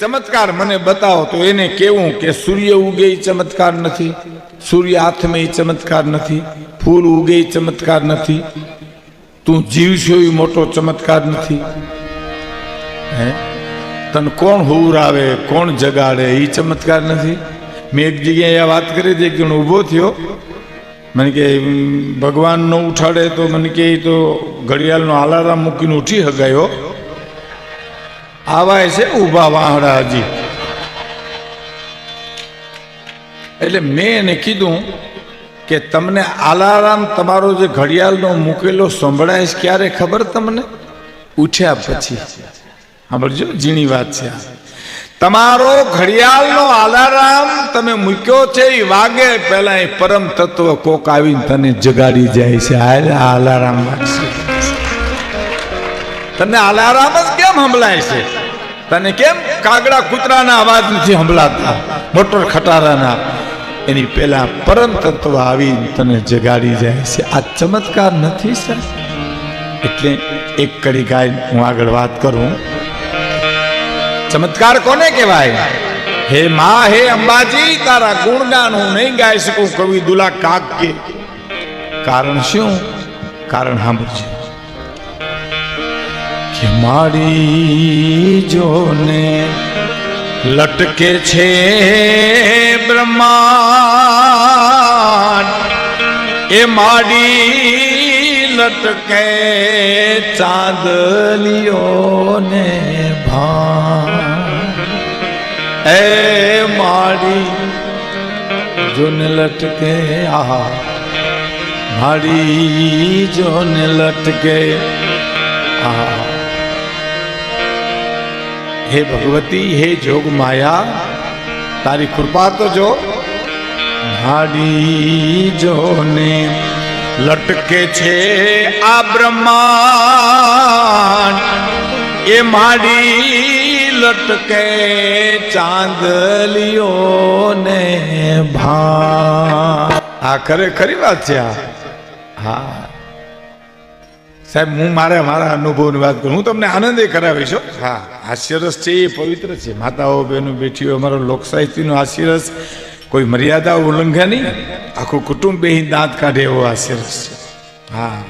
ચમત્કાર મને બતાવો તો એને કેવું કે સૂર્ય ઉગે ચમત્કાર નથી? સૂર્ય હાથમાં એ ચમત્કાર નથી? ફૂલ ઉગે ચમત્કાર નથી? તું જીવશો એ મોટો ચમત્કાર નથી? હે? તને કોણ હુવરાવે? કોણ જગાડે? એ ચમત્કાર નથી? મેં એક જગ્યાએ આ વાત કરી હતી કે હું ઊભો થયો. મને કે ભગવાન ન ઉઠાડે તો? મને કે તો ઘડિયાળનો આલારામ મૂકીને ઉઠી હગાયો. આવાય છે ઊભા વાહડાજી એટલે મેં એને કીધું કે તમને આલારામ તમારો જે ઘડિયાળનો મૂકેલો સંભળાય છે, ક્યારે ખબર તમને? ઉઠ્યા પછી. સાંભળજો, ઝીણી વાત છે તમારો ઘડિયાળનો આલારામ તમે મૂક્યો છે એ વાગે, પહેલા એ પરમ તત્વ કોક આવીને તને જગાડી જાય છે. આ આલારામ વાગશે. તમને આલારામ જ કેમ સંભળાય છે? તને કેમ કાગડા કૂતરાના અવાજ નથી સંભળાતા? મોટર ખટારાના. એની પેલા પરમ તત્વ આવી તને જગાડી જાય છે. આ ચમત્કાર નથી સર એટલે એક કડી ગાય, હું આગળ વાત કરું. ચમત્કાર કોને કહેવાય? હે મા, હે અંબાજી, તારા ગુણગાન હું નહીં ગાઈ શકું કવિ દુલા કાક કે. કારણ શું? કારણ સાંભળજો. કે મારી જોને લટકે છે બ્રહ્માંડ. એ મારી લટકે ચાંદલીઓને ભાન એ મારી જોને લટકે આ મારી જોને લટકે આ હે ભગવતી, હે જોગ માયા, તારી કૃપા તો જો. હાડી જોને લટકે છે આ બ્રહ્માંડ, એ માડી લટકે ચાંદલિયોને ભા આ ખરેખરી વાત છે આ. હા. સાહેબ હું મારા મારા અનુભવની વાત કરું. હું તમને આનંદે કરાવીશ હા. હાસ્યરસ છે એ પવિત્ર છે. માતાઓ બહેનો બેઠીઓ અમારો લોક સાહિત્યનો હાસ્યરસ કોઈ મર્યાદા ઉલ્લંઘે નહીં. આખું કુટુંબ બેહી દાંત કાઢે એવો હાસ્યરસ છે. હા.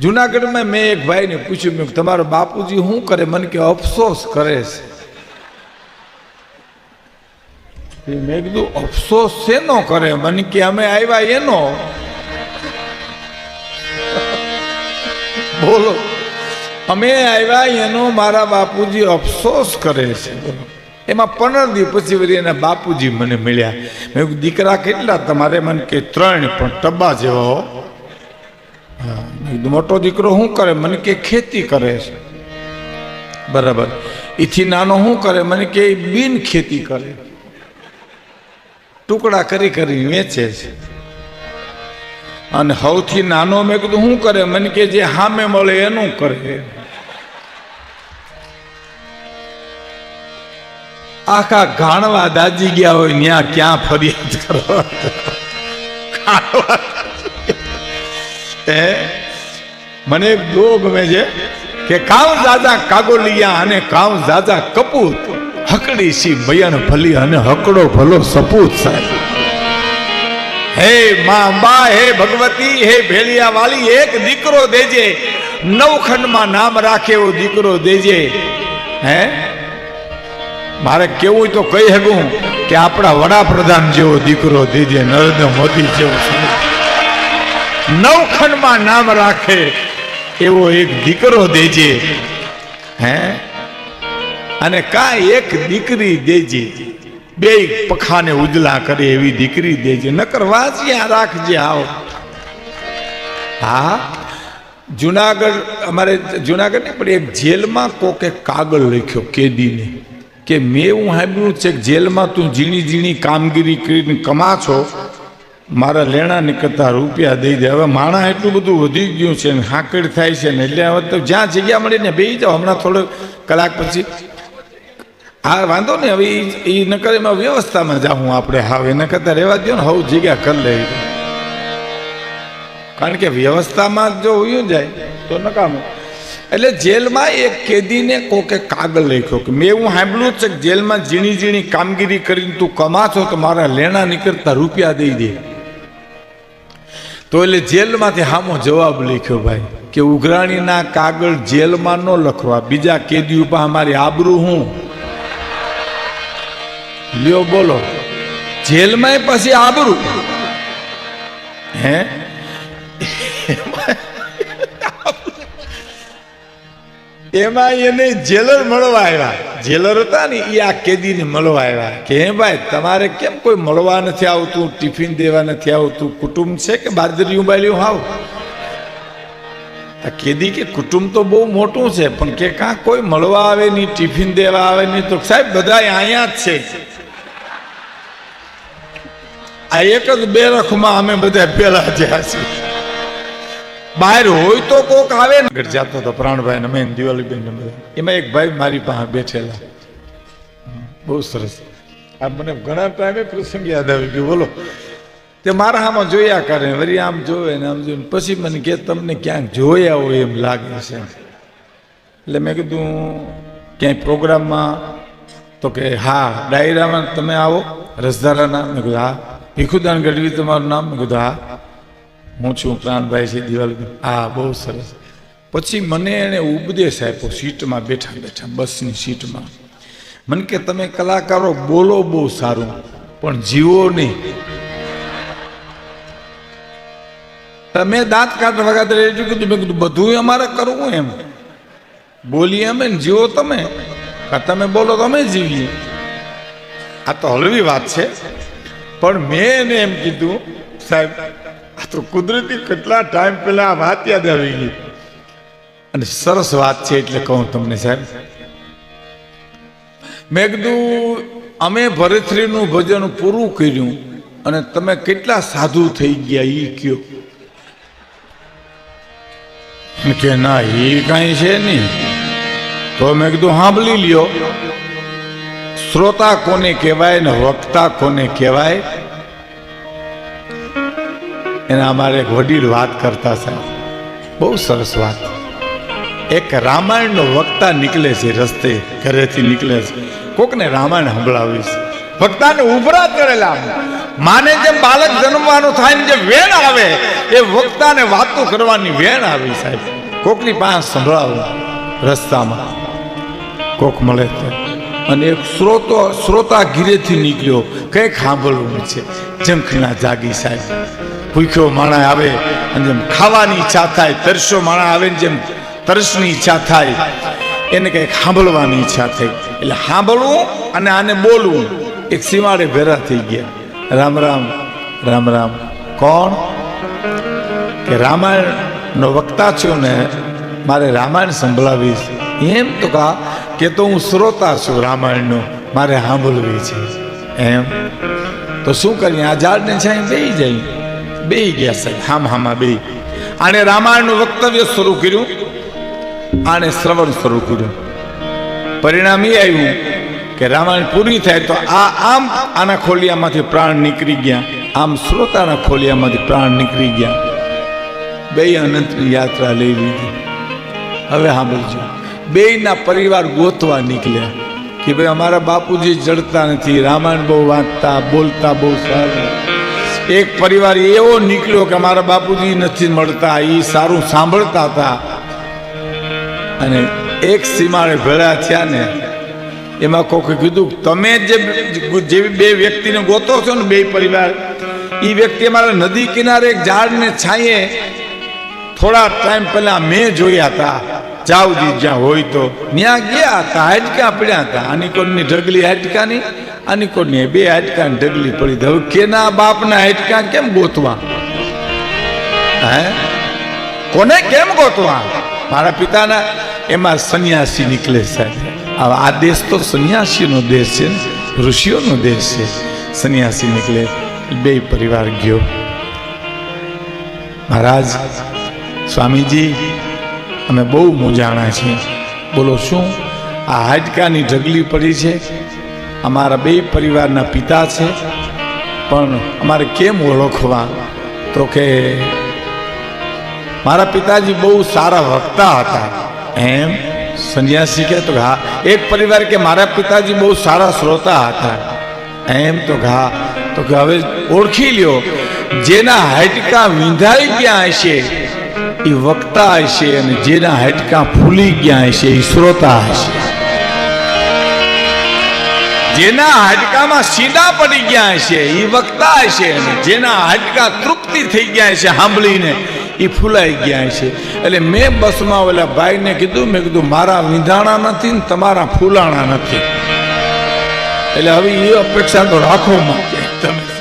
જુનાગઢમાં મેં એક ભાઈને પૂછ્યું મેં તમારો બાપુજી શું કરે? મને કે અફસોસ કરે છે. મેં કીધું અફસોસ શેનો કરે? મને કે અમે આવ્યા એનો બોલો. અમે આવ્યા એનો મારા બાપુજી અફસોસ કરે છે. એમાં પંદર દિવસ પછી વળી એના બાપુજી મને મળ્યા. મેં દીકરા કેટલા? તમારે મને કે ત્રણ પણ ટબ્બા જેવો મોટો દીકરો શું કરે? મને કે ખેતી કરે છે. બરાબર. એથી નાનો શું કરે? મને કે બિન ખેતી કરે. ટુકડા કરી કરી વેચે છે. અને સૌથી નાનો મેં કીધું શું કરે? મને કે જે સામે મળે એનું કરે. આખા ઘાણવા દાજી ગયા હોય ત્યાં ક્યાં ફરિયાદ કરવા? એ મને એક દો ગમે છે કે કાવ દાદા કાગોલિયા અને કાવ દાદા કપૂત. હકડી સી બયણ ભલી અને હકડો ભલો સપૂત સાહેબ. હે મા અંબા હે ભગવતી, હે ભેળિયા વાલી એક દીકરો દેજે. નવખંડમાં નામ રાખે એવો દીકરો દેજે. હે? મારે કેવું તો કહી શકું કે આપણા વડાપ્રધાન જેવો દીકરો દેજે, નરેન્દ્ર મોદી જેવો નવખંડમાં નામ રાખે એવો એક દીકરો દેજે. હે? અને કાંઈ એક દીકરી દેજે. બે પખાને ઉજલા કરે એવી દીકરી દેજે. નકર વાંચ્યા રાખજે આવો. હા? જુનાગઢ, અમારે જુનાગઢ ને પણ એક જેલમાં કોકે કાગળ લખ્યો કેદીને કે મેં એવું સાંભળ્યું છે જેલમાં તું ઝીણી ઝીણી કામગીરી કરીને કમા છો મારા લેણા નીકળતા રૂપિયા દઈ દે. હવે માણા એટલું બધું વધી ગયું છે ને, હાંકડ થાય છે ને, એટલે હવે તો જ્યાં જગ્યા મળીને બેસી જાઓ. હમણાં થોડો કલાક પછી હા, વાંધો ને હવે એ નકર એમાં વ્યવસ્થામાં જાઉં આપણે. હા એના કરતાં રહેવા દો ને, હવ જગ્યા કરી લઈ. કારણ કે વ્યવસ્થામાં જો ઉયું જાય, તો નકામું. એટલે જેલમાં એક કેદીને કોકે કાગળ લખ્યો કે, મેં એવું સાંભળ્યું છે કે જેલમાં ઝીણી ઝીણી કામગીરી કરીને તું કમાશો તો મારા લેણા નીકળતા રૂપિયા દઈ દે. તો એટલે જેલમાંથી હામો જવાબ લખ્યો ભાઈ, કે ઉઘરાણીના કાગળ જેલમાં ન લખવા. બીજા કેદી ઉપર અમારી આબરૂ હું. લ્યો, બોલો. જેલમાં પછી આબરૂ? હે? એમાં એને જેલર મળવા આવ્યા. જેલર હતા ને એ આ કેદીને મળવા આવ્યા. કે હે ભાઈ, તમારે કેમ કોઈ મળવા નથી આવતું, ટિફિન દેવા નથી આવતું? કુટુંબ છે કે બારદરિયું બાલ્યું હાવ. કેદી કે કુટુંબ તો બહુ મોટું છે, પણ કે કાં કોઈ મળવા આવે નહીં, ટિફિન દેવા આવે નહીં, તો સાહેબ બધા અહીંયા જ છે. આ એક જ બે રખમાં અમે બધા પેલા જ્યાં છીએ. બહાર હોય તો કોક આવે ને. ઘર જાતો તો પ્રાણભાઈ ને મેં દિવાળીબેન ને બધા. એમાં એક ભાઈ મારી પાસે બેઠેલા. બહુ સરસ. આ મને ઘણા ટાઈમે પ્રસંગ યાદ આવી ગયો. બોલો. તે મારા આમાં જોયા કરે વરી આમ જોવે ને આમ જોવે પછી મને કે, તમને ક્યાંક જોયા હોય એમ લાગે છે. એટલે મેં કીધું, ક્યાંય પ્રોગ્રામમાં? તો કે, હા, ડાયરામાં તમે આવો, રસધારાના. મેં કીધું, હા. ભીખુદાન ગઢવી તમારું નામ? કીધું, હા. છું પ્રાણભાઈ છે દિવાલ હા, બહુ સરસ. પછી મને એણે ઉપદેશ આપ્યો, સીટમાં બેઠા બેઠા, બસની સીટમાં. મને કે, તમે કલાકારો, બોલો બહુ સારું, પણ જીવો નહીં. તમે દાંત કાઢ વગાડે એટલું કીધું મેં કીધું, બધું અમારે કરવું એમ. બોલીએ અમે ને જીવો તમે. તમે બોલો તમે જીવીએ. આ તો હળવી વાત છે. પણ મેં એને એમ કીધું, સાહેબ, આ તો કુદરતી કેટલા ટાઈમ પહેલા વાત યાદ આવી ગઈ. અને સરસ વાત છે એટલે કહું તમને, સાહેબ. મેં કીધું, અમે ભરતશ્રીનું ભજન પૂરું કર્યું અને તમે કેટલા સાધુ થઈ ગયા એ કયો. કે ના એ કાંઈ છે નહીં. તો મેં કીધું, સાંભળી લ્યો. શ્રોતા કોને કહેવાય ને વક્તા કોને કહેવાય? એના અમારે એક વડીલ વાત કરતા સાહેબ બહુ સરસ વાત. એક રામાયણનો વક્તા નીકળે છે રસ્તે, ઘરેથી નીકળે છે. કોકને રામાયણ સંભળાવીશ વક્તાને ઉભરા કરેલા. માને જેમ બાળક જન્મવાનું થાય ને જે વેણ આવે, એ વક્તાને વાતો કરવાની વેણ આવી સાહેબ. કોકની પાસે સંભળાવો રસ્તામાં. કોક મળે તો. અને એક શ્રોતો શ્રોતા ગીરેથી નીકળ્યો. કંઈક સાંભળવું છે જેમ ખીણા જાગી સાહેબ. ભૂખ્યો માણા આવે અને જેમ ખાવાની ઈચ્છા થાય, તરસ્યો માણા આવે ને જેમ તરસની ઈચ્છા થાય, એને કંઈક સાંભળવાની ઈચ્છા થઈ. એટલે સાંભળવું અને આને બોલવું એક સીમાડે ભેરા થઈ ગયા. રામ રામ રામ રામ. કોણ? કે રામાયણનો વક્તા છું ને, મારે રામાયણ સંભળાવીશ. એમ તો કા કે તો હું શ્રોતા છું રામાયણનો, મારે સાંભળવી છે. એમ? તો શું કરીએ? આ ઝાડને છે બે જઈ બે ગયા સાહેબ, હામ હામાં બે આણે રામાયણનું વક્તવ્ય શરૂ કર્યું, આણે શ્રવણ શરૂ કર્યું. પરિણામ એ આવ્યું કે રામાયણ પૂરી થાય તો આ આમ આના ખોલિયામાંથી પ્રાણ નીકળી ગયા, આમ શ્રોતાના ખોલિયામાંથી પ્રાણ નીકળી ગયા. બે અનંતની યાત્રા લઈ લીધી. હવે સાંભળજો. બેયના પરિવાર ગોતવા નીકળ્યા કે ભાઈ અમારા બાપુજી જડતા નથી, રામાયણ બહુ વાંચતા, બોલતા બહુ સારું. એક પરિવાર એવો નીકળ્યો કે અમારા બાપુજી નથી મળતા એ સારું સાંભળતા હતા. અને એક સીમાડે ભેળા થયા ને, એમાં કોકે કીધું, તમે જે જેવી બે વ્યક્તિને ગોતો છો ને બે પરિવાર એ વ્યક્તિ અમારા નદી કિનારે એક ઝાડને છાંયે થોડા ટાઈમ પહેલા મેં જોયા હતા. જાઉજી જ્યાં હોય તો. ત્યાં ગયા હતા હાડકા પડ્યા હતા. આની કોડની ઢગલી હાડકાની આની કોડની બે હાડકાની ઢગલી પડી હવે કેના બાપના હાડકા કેમ ગોતવા? હે? કોને કેમ ગોતવા? મારા પિતાના એમાં સંન્યાસી નીકળે સાહેબ. આ દેશ તો સંન્યાસીનો દેશ છે ઋષિઓનો દેશ છે. સંન્યાસી નીકળે. બે પરિવાર ગયો. મહારાજ સ્વામીજી, અમે બહુ મૂંઝાણા છીએ. બોલો, શું આ હાડકાની ઢગલી પડી છે? અમારા બે પરિવારના પિતા છે, પણ અમારે કેમ ઓળખવા? તો કે મારા પિતાજી બહુ સારા વક્તા હતા. એમ? સંન્યાસી કે? તો હા. એક પરિવાર કે મારા પિતાજી બહુ સારા શ્રોતા હતા. એમ? તો ઘા તો કે હવે ઓળખી લ્યો. જેના હાડકા વિંધાઈ ગયા હશે એ વક્તા હશે અને જેના હટકા ફૂલી ગયા હશે એ શ્રોતા હશે. જેના હાડકામાં સીધા પડી ગયા હશે એ વક્તા હશે જેના હાડકા તૃપ્તિ થઈ ગયા હશે સાંભળીને એ ફૂલાઈ ગયા હશે. એટલે મેં બસમાં ઓલા ભાઈને કીધું, મેં કીધું, મારા વિંધાણા નથી ને તમારા ફૂલાણા નથી. એટલે હવે એ અપેક્ષા તો રાખો માટે તમે